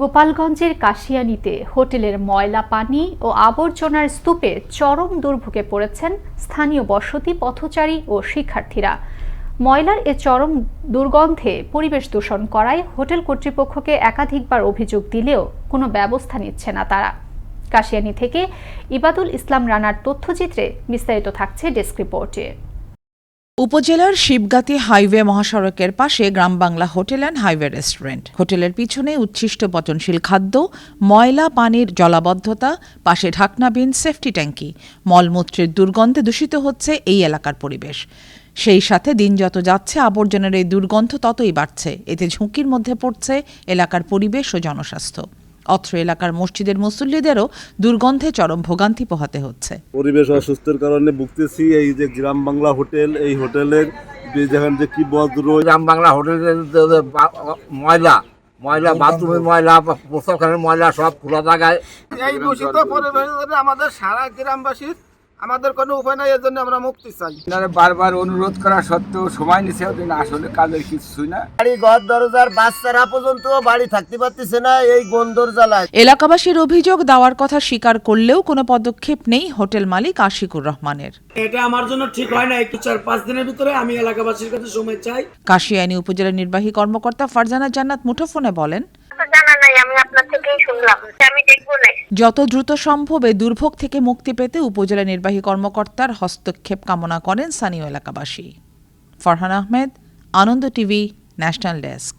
গোপালগঞ্জের কাশিয়ানীতে হোটেলের ময়লা পানি ও আবর্জনার স্তূপে চরম দুর্ভোগে পড়েছেন স্থানীয় বসতি পথচারী ও শিক্ষার্থীরা। ময়লার এ চরম দুর্গন্ধে পরিবেশ দূষণ করায় হোটেল কর্তৃপক্ষকে একাধিকবার অভিযোগ দিলেও কোনো ব্যবস্থা নিচ্ছে না তারা। কাশিয়ানী থেকে ইবাদুল ইসলাম রানার তথ্যচিত্রে বিস্তারিত থাকছে ডেস্ক রিপোর্টে। উপজেলার শিবগাতি হাইওয়ে মহাসড়কের পাশে Gram Bangla hotel and highway restaurant. হোটেলের পিছনে উচ্ছিষ্ট পচনশীল খাদ্য, ময়লা, পানির জলাবদ্ধতা, পাশে ঢাকনাবিন সেফটি ট্যাঙ্কি। মলমূত্রের দুর্গন্ধে দূষিত হচ্ছে এই এলাকার পরিবেশ। সেই সাথে দিন যত যাচ্ছে, আবর্জনার এই দুর্গন্ধ ততই বাড়ছে। এতে ঝুঁকির মধ্যে পড়ছে এলাকার পরিবেশ ও জনস্বাস্থ্য। অত্র এলাকার মসজিদের মুসল্লিদেরও দুর্গন্ধে চরম ভোগান্তি পোহাতে হচ্ছে। পরিবেশ অসুস্থের কারণে ভুগতেছি এই যে গ্রাম বাংলা হোটেল এই হোটেলের যে- যেখানে যে কি বজ্র গ্রাম বাংলা হোটেলের ময়লা ময়লা বাথরুমের ময়লা প্রস্তাবখানের ময়লা সব খোলা জায়গায়। এই দূষিত পরিবেশ আমাদের সারা গ্রামবাসীর আমাদের কোনো উপায় নাই এর জন্য আমরা মুক্তি চাই। আপনারা বারবার অনুরোধ করা সত্ত্বেও সময় নিছে ওদিন আসলে কাজের কিছুই না। বাড়ি ঘর দরজার বাচ্চারা পর্যন্ত বাড়ি থাকতে পারতেছে না এই গন্ধর জ্বালায়। এলাকাবাসীর অভিযোগ দেওয়ার কথা স্বীকার করলেও কোনো পদক্ষেপ নেই হোটেল মালিক আশিকুর রহমানের। এটা আমার জন্য ঠিক হয় না একটু চার পাঁচ দিনের ভিতরে আমি এলাকাবাসীর কাছে সময় চাই। কাশিয়ানী উপজেলা নির্বাহী কর্মকর্তা ফারজানা জান্নাত মুঠোফোনে বলেন আমি আপনার থেকেই শুনলাম। আমি দেখব না যত দ্রুত সম্ভব এই দুর্ভোগ থেকে মুক্তি পেতে উপজেলা নির্বাহী কর্মকর্তার হস্তক্ষেপ কামনা করেন স্থানীয় এলাকাবাসী। Farhan Ahmed, Ananda TV, national desk.